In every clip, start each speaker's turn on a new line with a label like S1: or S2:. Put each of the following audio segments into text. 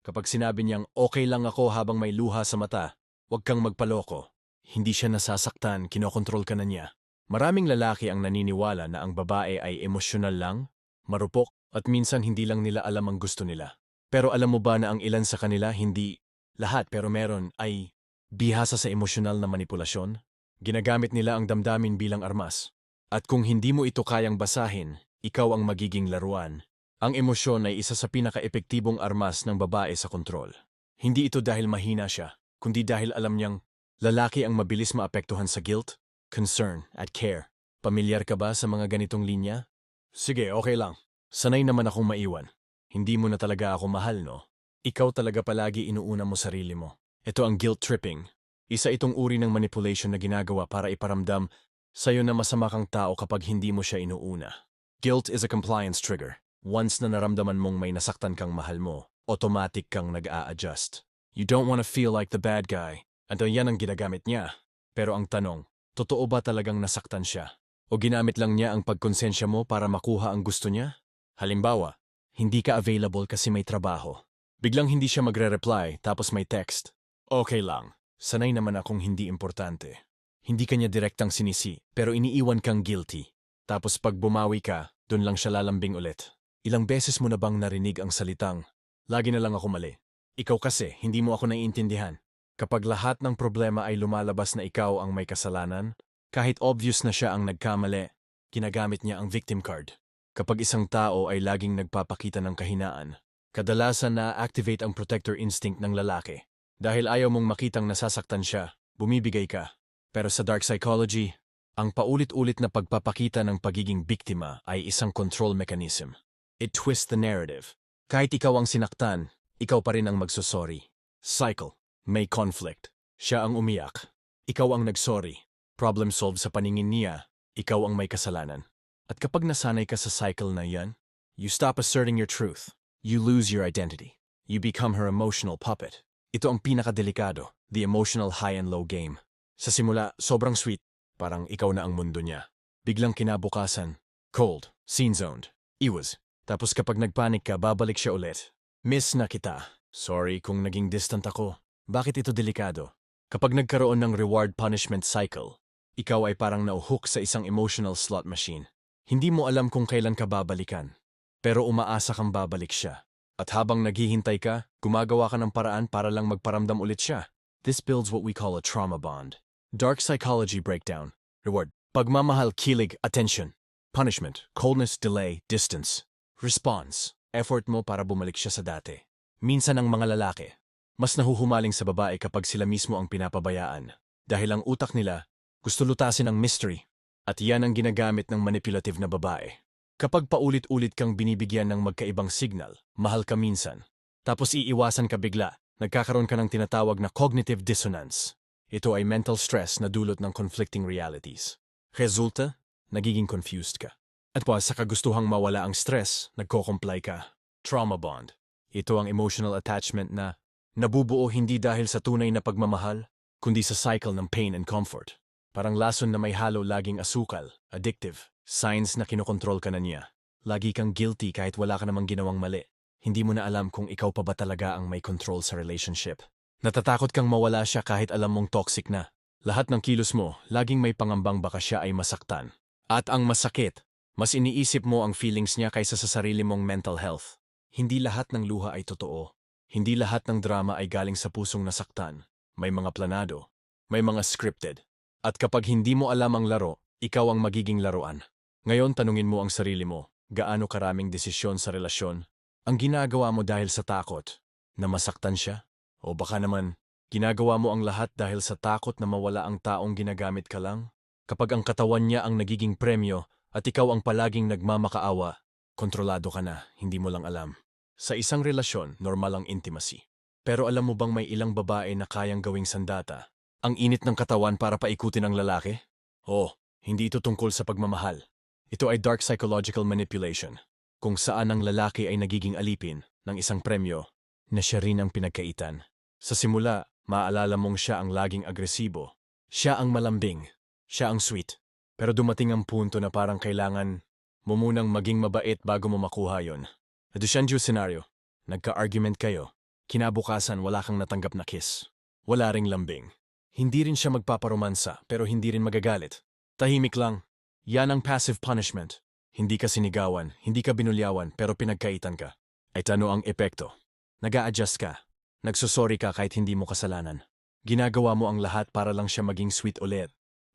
S1: Kapag sinabi niyang okay lang ako habang may luha sa mata, huwag kang magpaloko. Hindi siya nasasaktan, kinokontrol ka na niya. Maraming lalaki ang naniniwala na ang babae ay emosyonal lang, marupok, at minsan hindi lang nila alam ang gusto nila. Pero alam mo ba na ang ilan sa kanila hindi lahat pero meron ay bihasa sa emosyonal na manipulasyon? Ginagamit nila ang damdamin bilang armas. At kung hindi mo ito kayang basahin, ikaw ang magiging laruan. Ang emosyon ay isa sa pinaka-epektibong armas ng babae sa kontrol. Hindi ito dahil mahina siya, kundi dahil alam niyang lalaki ang mabilis maapektuhan sa guilt, concern, at care. Pamilyar ka ba sa mga ganitong linya? Sige, okay lang. Sanay naman akong maiwan. Hindi mo na talaga ako mahal, no? Ikaw talaga palagi inuuna mo sarili mo. Ito ang guilt tripping. Isa itong uri ng manipulation na ginagawa para iparamdam sa'yo na masama kang tao kapag hindi mo siya inuuna. Guilt is a compliance trigger. Once na naramdaman mong may nasaktan kang mahal mo, automatic kang nag-a-adjust. You don't want to feel like the bad guy. At yan ang ginagamit niya. Pero ang tanong, totoo ba talagang nasaktan siya? O ginamit lang niya ang pagkonsensya mo para makuha ang gusto niya? Halimbawa, hindi ka available kasi may trabaho. Biglang hindi siya magre-reply tapos may text. Okay lang. Sanay naman akong hindi importante. Hindi kanya direktang sinisi pero iniiwan kang guilty. Tapos pag bumawi ka, dun lang siya lalambing ulit. Ilang beses mo na bang narinig ang salitang, lagi na lang ako mali. Ikaw kasi, hindi mo ako naiintindihan. Kapag lahat ng problema ay lumalabas na ikaw ang may kasalanan, kahit obvious na siya ang nagkamali, ginagamit niya ang victim card. Kapag isang tao ay laging nagpapakita ng kahinaan, kadalasan na-activate ang protector instinct ng lalaki. Dahil ayaw mong makitang nasasaktan siya, bumibigay ka. Pero sa dark psychology, ang paulit-ulit na pagpapakita ng pagiging biktima ay isang control mechanism. It twists the narrative. Kahit ikaw ang sinaktan, ikaw pa rin ang magsosorry. Cycle. May conflict. Siya ang umiyak. Ikaw ang nagsorry. Problem solved sa paningin niya. Ikaw ang may kasalanan. At kapag nasanay ka sa cycle na yan, you stop asserting your truth. You lose your identity. You become her emotional puppet. Ito ang pinakadelikado, the emotional high and low game. Sa simula, sobrang sweet, parang ikaw na ang mundo niya. Biglang kinabukasan, cold, scene-zoned, iwas. Tapos kapag nagpanik ka, babalik siya ulit. Miss na kita. Sorry kung naging distant ako. Bakit ito delikado? Kapag nagkaroon ng reward-punishment cycle, ikaw ay parang nauhook sa isang emotional slot machine. Hindi mo alam kung kailan ka babalikan, pero umaasa kang babalik siya. At habang naghihintay ka, gumagawa ka ng paraan para lang magparamdam ulit siya. This builds what we call a trauma bond. Dark psychology breakdown. Reward. Pagmamahal, kilig, attention. Punishment, coldness, delay, distance. Response. Effort mo para bumalik siya sa dati. Minsan ang mga lalaki, mas nahuhumaling sa babae kapag sila mismo ang pinapabayaan. Dahil ang utak nila, gusto lutasin ang mystery. At yan ang ginagamit ng manipulative na babae. Kapag paulit-ulit kang binibigyan ng magkaibang signal, mahal ka minsan. Tapos iiwasan ka bigla, nagkakaroon ka ng tinatawag na cognitive dissonance. Ito ay mental stress na dulot ng conflicting realities. Resulta, nagiging confused ka. At pa sa kagustuhang mawala ang stress, nagko-comply ka. Trauma bond. Ito ang emotional attachment na nabubuo hindi dahil sa tunay na pagmamahal, kundi sa cycle ng pain and comfort. Parang lason na may halo laging asukal, addictive, signs na kinokontrol ka na niya. Lagi kang guilty kahit wala ka namang ginawang mali. Hindi mo na alam kung ikaw pa ba talaga ang may control sa relationship. Natatakot kang mawala siya kahit alam mong toxic na. Lahat ng kilos mo, laging may pangambang baka siya ay masaktan. At ang masakit, mas iniisip mo ang feelings niya kaysa sa sarili mong mental health. Hindi lahat ng luha ay totoo. Hindi lahat ng drama ay galing sa pusong nasaktan. May mga planado. May mga scripted. At kapag hindi mo alam ang laro, ikaw ang magiging laruan. Ngayon tanungin mo ang sarili mo, gaano karaming desisyon sa relasyon ang ginagawa mo dahil sa takot na masaktan siya? O baka naman, ginagawa mo ang lahat dahil sa takot na mawala ang taong ginagamit ka lang? Kapag ang katawan niya ang nagiging premyo at ikaw ang palaging nagmamakaawa, kontrolado ka na, hindi mo lang alam. Sa isang relasyon, normal ang intimacy. Pero alam mo bang may ilang babae na kayang gawing sandata? Ang init ng katawan para paikutin ang lalaki? Oh, hindi ito tungkol sa pagmamahal. Ito ay dark psychological manipulation, kung saan ang lalaki ay nagiging alipin ng isang premyo na siya rin ang pinagkaitan. Sa simula, maaalala mong siya ang laging agresibo. Siya ang malambing. Siya ang sweet. Pero dumating ang punto na parang kailangan mo munang maging mabait bago mo makuha yon. Dushanju scenario. Nagka-argument kayo. Kinabukasan wala kang natanggap na kiss. Wala ring lambing. Hindi rin siya magpaparomansa pero hindi rin magagalit. Tahimik lang. Yan ang passive punishment. Hindi ka sinigawan, hindi ka binulyawan pero pinagkaitan ka. Ay tano ang epekto. nag adjust ka. Nagsusorry ka kahit hindi mo kasalanan. Ginagawa mo ang lahat para lang siya maging sweet ulit.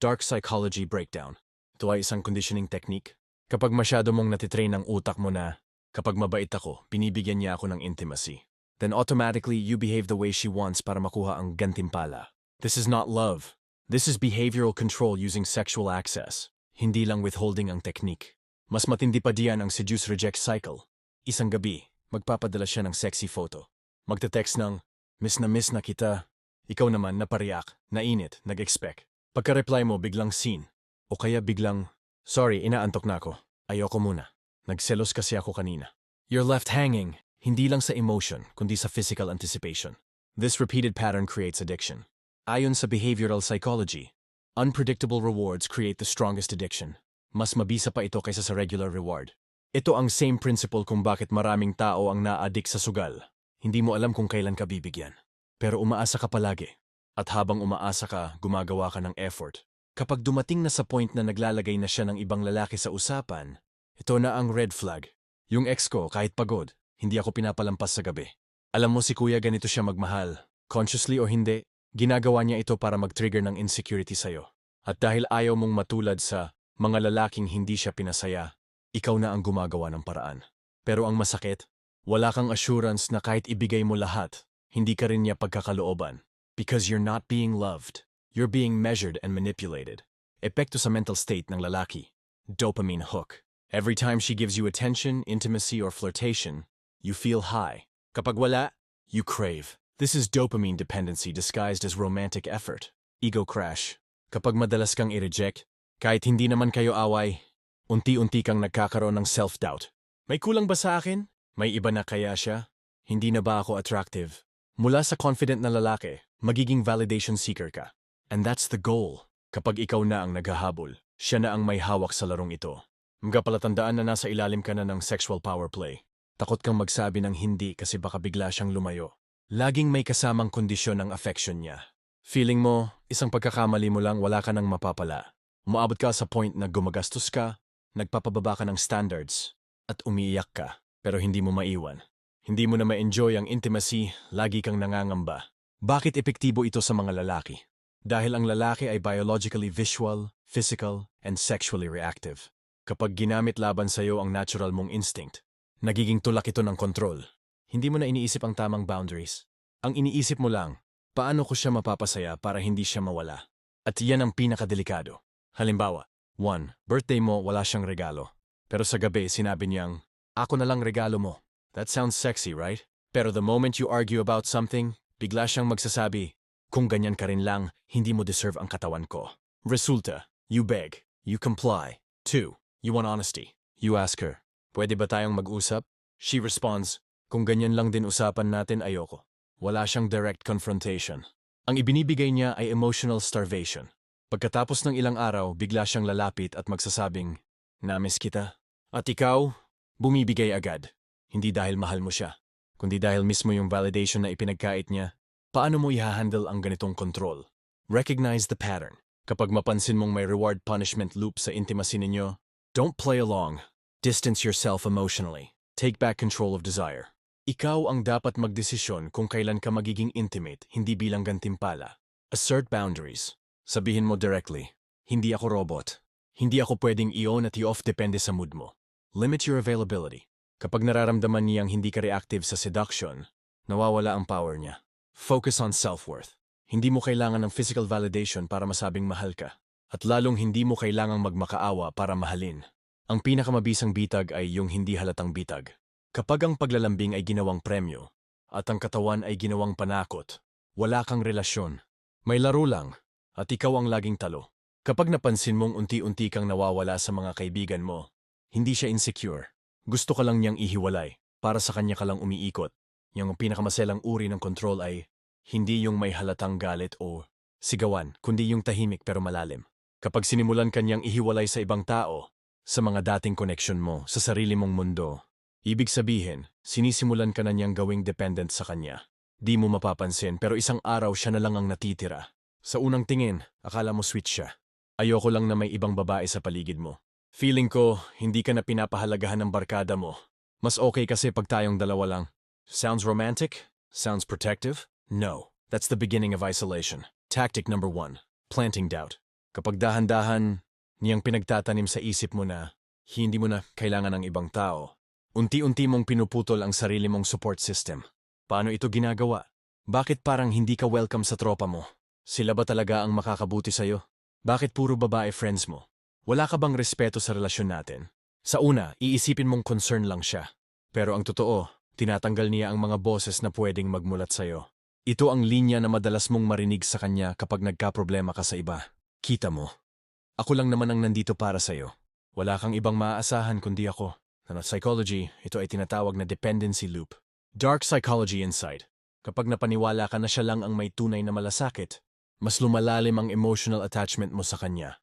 S1: Dark psychology breakdown. Ito ay isang conditioning technique. Kapag masyado mong natitrain ang utak mo na, kapag mabait ako, binibigyan niya ako ng intimacy. Then automatically you behave the way she wants para makuha ang gantimpala. This is not love. This is behavioral control using sexual access. Hindi lang withholding ang technique. Mas matindi pa diyan ang seduce-reject cycle. Isang gabi, magpapadala siya ng sexy photo. Magte-text ng, miss na miss na kita. Ikaw naman napariyak, nainit, nag-expect. Pagka-reply mo, biglang scene. O kaya biglang, sorry, inaantok na ako. Ayoko muna. Nagselos kasi ako kanina. You're left hanging, hindi lang sa emotion, kundi sa physical anticipation. This repeated pattern creates addiction. Ayon sa behavioral psychology, unpredictable rewards create the strongest addiction. Mas mabisa pa ito kaysa sa regular reward. Ito ang same principle kung bakit maraming tao ang na-addict sa sugal. Hindi mo alam kung kailan ka bibigyan. Pero umaasa ka palagi. At habang umaasa ka, gumagawa ka ng effort. Kapag dumating na sa point na naglalagay na siya ng ibang lalaki sa usapan, ito na ang red flag. Yung ex ko, kahit pagod, hindi ako pinapalampas sa gabi. Alam mo si kuya ganito siya magmahal. Consciously o hindi, ginagawa niya ito para mag-trigger ng insecurity sa'yo. At dahil ayaw mong matulad sa mga lalaking hindi siya pinasaya, ikaw na ang gumagawa ng paraan. Pero ang masakit, wala kang assurance na kahit ibigay mo lahat, hindi ka rin niya pagkakalooban. Because you're not being loved. You're being measured and manipulated. Epekto sa mental state ng lalaki. Dopamine hook. Every time she gives you attention, intimacy, or flirtation, you feel high. Kapag wala, you crave. This is dopamine dependency disguised as romantic effort. Ego crash. Kapag madalas kang i-reject, kahit hindi naman kayo away, unti-unti kang nagkakaroon ng self-doubt. May kulang ba sa akin? May iba na kaya siya? Hindi na ba ako attractive? Mula sa confident na lalaki, magiging validation seeker ka. And that's the goal. Kapag ikaw na ang naghahabol, siya na ang may hawak sa larong ito. Mga palatandaan na nasa ilalim ka na ng sexual power play. Takot kang magsabi ng hindi kasi baka bigla siyang lumayo. Laging may kasamang kondisyon ang affection niya. Feeling mo, isang pagkakamali mo lang wala ka nang mapapala. Umaabot ka sa point na gumagastos ka, nagpapababa ka ng standards, at umiiyak ka, pero hindi mo maiwan. Hindi mo na ma-enjoy ang intimacy, lagi kang nangangamba. Bakit epektibo ito sa mga lalaki? Dahil ang lalaki ay biologically visual, physical, and sexually reactive. Kapag ginamit laban sa iyo ang natural mong instinct, nagiging tulak ito ng kontrol. Hindi mo na iniisip ang tamang boundaries. Ang iniisip mo lang, paano ko siya mapapasaya para hindi siya mawala. At yan ang pinakadelikado. Halimbawa, 1. Birthday mo, wala siyang regalo. Pero sa gabi, sinabi niyang, Ako na lang regalo mo. That sounds sexy, right? Pero the moment you argue about something, bigla siyang magsasabi, Kung ganyan ka rin lang, hindi mo deserve ang katawan ko. Resulta, you beg, you comply. 2. You want honesty. You ask her, Pwede ba tayong mag-usap? She responds, Kung ganyan lang din usapan natin, ayoko. Wala siyang direct confrontation. Ang ibinibigay niya ay emotional starvation. Pagkatapos ng ilang araw, bigla siyang lalapit at magsasabing, Namiss kita. At ikaw, bumibigay agad. Hindi dahil mahal mo siya, kundi dahil mismo yung validation na ipinagkait niya. Paano mo i-handle ang ganitong control? Recognize the pattern. Kapag mapansin mong may reward-punishment loop sa intimacy ninyo, don't play along. Distance yourself emotionally. Take back control of desire. Ikaw ang dapat magdesisyon kung kailan ka magiging intimate, hindi bilang gantimpala. Assert boundaries. Sabihin mo directly, hindi ako robot. Hindi ako pwedeng i-on at i-off depende sa mood mo. Limit your availability. Kapag nararamdaman niyang hindi ka reactive sa seduction, nawawala ang power niya. Focus on self-worth. Hindi mo kailangan ng physical validation para masabing mahal ka. At lalong hindi mo kailangang magmakaawa para mahalin. Ang pinakamabisang bitag ay yung hindi halatang bitag. Kapag ang paglalambing ay ginawang premyo, at ang katawan ay ginawang panakot, wala kang relasyon. May laro lang, at ikaw ang laging talo. Kapag napansin mong unti-unti kang nawawala sa mga kaibigan mo, hindi siya insecure. Gusto ka lang niyang ihiwalay, para sa kanya ka lang umiikot. Yung pinakamaselang uri ng control ay hindi yung may halatang galit o sigawan, kundi yung tahimik pero malalim. Kapag sinimulan kanyang ihiwalay sa ibang tao, sa mga dating connection mo, sa sarili mong mundo, ibig sabihin, sinisimulan ka na niyang gawing dependent sa kanya. Di mo mapapansin pero isang araw siya na lang ang natitira. Sa unang tingin, akala mo sweet siya. Ayoko lang na may ibang babae sa paligid mo. Feeling ko, hindi ka na pinapahalagahan ng barkada mo. Mas okay kasi pag tayong dalawa lang. Sounds romantic? Sounds protective? No. That's the beginning of isolation. Tactic number one. Planting doubt. Kapag dahan-dahan, niyang pinagtatanim sa isip mo na hindi mo na kailangan ng ibang tao, unti-unti mong pinuputol ang sarili mong support system. Paano ito ginagawa? Bakit parang hindi ka welcome sa tropa mo? Sila ba talaga ang makakabuti sa'yo? Bakit puro babae friends mo? Wala ka bang respeto sa relasyon natin? Sa una, iisipin mong concern lang siya. Pero ang totoo, tinatanggal niya ang mga boses na pwedeng magmulat sa'yo. Ito ang linya na madalas mong marinig sa kanya kapag nagkaproblema ka sa iba. Kita mo. Ako lang naman ang nandito para sa'yo. Wala kang ibang maaasahan kundi ako. Sa psychology, ito ay tinatawag na dependency loop. Dark Psychology Insight. Kapag napaniwala ka na siya lang ang may tunay na malasakit, mas lumalalim ang emotional attachment mo sa kanya.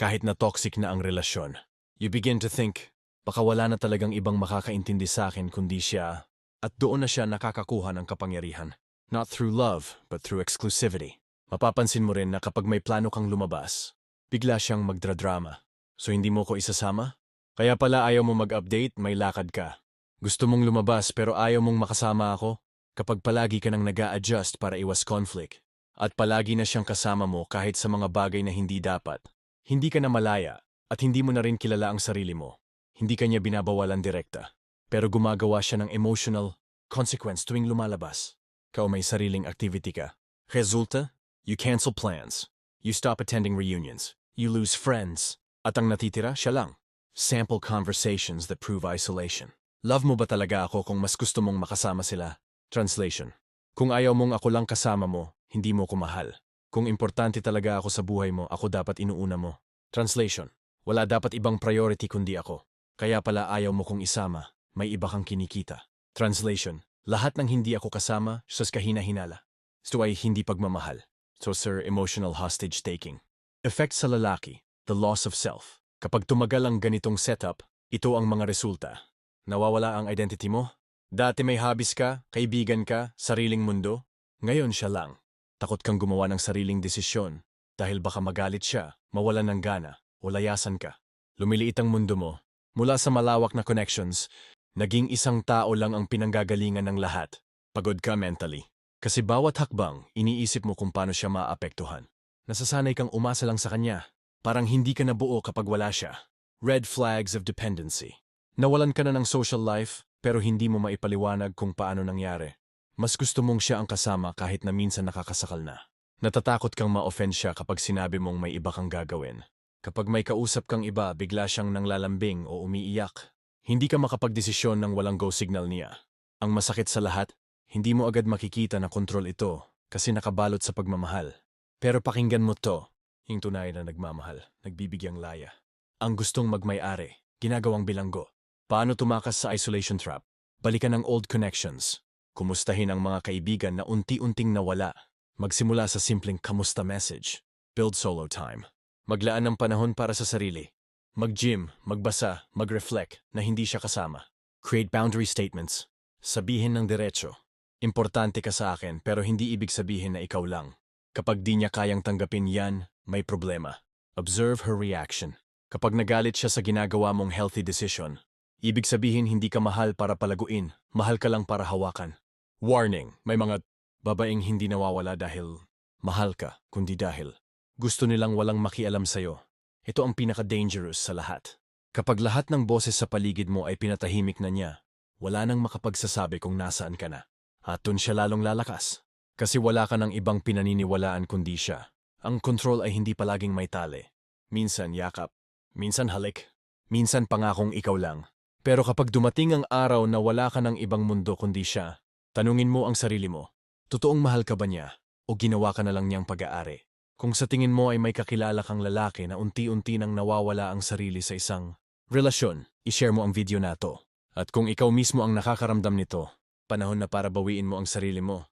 S1: Kahit na toxic na ang relasyon. You begin to think, baka wala na talagang ibang makakaintindi sa akin kundi siya, at doon na siya nakakakuha ng kapangyarihan. Not through love, but through exclusivity. Mapapansin mo rin na kapag may plano kang lumabas, bigla siyang magdradrama. So hindi mo ko isasama? Kaya pala ayaw mo mag-update, may lakad ka. Gusto mong lumabas pero ayaw mong makasama ako kapag palagi ka nang nag adjust para iwas conflict. At palagi na siyang kasama mo kahit sa mga bagay na hindi dapat. Hindi ka na malaya at hindi mo na rin kilala ang sarili mo. Hindi ka niya binabawalan direkta. Pero gumagawa siya ng emotional consequence tuwing lumalabas. Kau may sariling activity ka. Resulta, you cancel plans. You stop attending reunions. You lose friends. At ang natitira, siya lang. Sample conversations that prove isolation. Love mo ba talaga ako kung mas gusto mong makasama sila? Translation. Kung ayaw mong ako lang kasama mo, hindi mo ko mahal. Kung importante talaga ako sa buhay mo, ako dapat inuuna mo. Translation. Wala dapat ibang priority kundi ako. Kaya pala ayaw mo kong isama, may iba kang kinikita. Translation. Lahat ng hindi ako kasama, sas kahina-hinala. Ito ay hindi pagmamahal. So sir, emotional hostage taking. Effect sa lalaki, the loss of self. Kapag tumagal ang ganitong setup, ito ang mga resulta. Nawawala ang identity mo? Dati may hobbies ka, kaibigan ka, sariling mundo? Ngayon siya lang. Takot kang gumawa ng sariling desisyon dahil baka magalit siya, mawalan ng gana, o layasan ka. Lumiliit ang mundo mo. Mula sa malawak na connections, naging isang tao lang ang pinanggagalingan ng lahat. Pagod ka mentally. Kasi bawat hakbang, iniisip mo kung paano siya maapektuhan. Nasasanay kang umasa lang sa kanya. Parang hindi ka nabuo kapag wala siya. Red flags of dependency. Nawalan ka na ng social life, pero hindi mo maipaliwanag kung paano nangyari. Mas gusto mong siya ang kasama kahit na minsan nakakasakal na. Natatakot kang ma-offend siya kapag sinabi mong may iba kang gagawin. Kapag may kausap kang iba, bigla siyang nanglalambing o umiiyak. Hindi ka makapagdesisyon ng walang go signal niya. Ang masakit sa lahat, hindi mo agad makikita na kontrol ito kasi nakabalot sa pagmamahal. Pero pakinggan mo to, yung tunay na nagmamahal, nagbibigyang laya. Ang gustong magmay-ari, ginagawang bilanggo. Paano tumakas sa isolation trap? Balikan ang old connections. Kumustahin ang mga kaibigan na unti-unting nawala. Magsimula sa simpleng kamusta message. Build solo time. Maglaan ng panahon para sa sarili. Mag-gym, magbasa, mag-reflect na hindi siya kasama. Create boundary statements. Sabihin ng diretso. Importante ka sa akin pero hindi ibig sabihin na ikaw lang. Kapag di niya kayang tanggapin yan, may problema. Observe her reaction. Kapag nagalit siya sa ginagawa mong healthy decision, Ibig sabihin hindi ka mahal para palaguin, mahal ka lang para hawakan. Warning, may mga babaeng hindi nawawala dahil mahal ka, kundi dahil gusto nilang walang makialam sa'yo. Ito ang pinaka-dangerous sa lahat. Kapag lahat ng boses sa paligid mo ay pinatahimik na niya, wala nang makapagsasabi kung nasaan ka na. At dun siya lalong lalakas. Kasi wala ka ng ibang pinaniniwalaan kundi siya. Ang control ay hindi palaging may tali. Minsan yakap, minsan halik, minsan pangakong ikaw lang. Pero kapag dumating ang araw na wala ka ng ibang mundo kundi siya, tanungin mo ang sarili mo, totoong mahal ka ba niya o ginawa ka na lang niyang pag-aari? Kung sa tingin mo ay may kakilala kang lalaki na unti-unti nang nawawala ang sarili sa isang relasyon, ishare mo ang video na to. At kung ikaw mismo ang nakakaramdam nito, panahon na para bawiin mo ang sarili mo.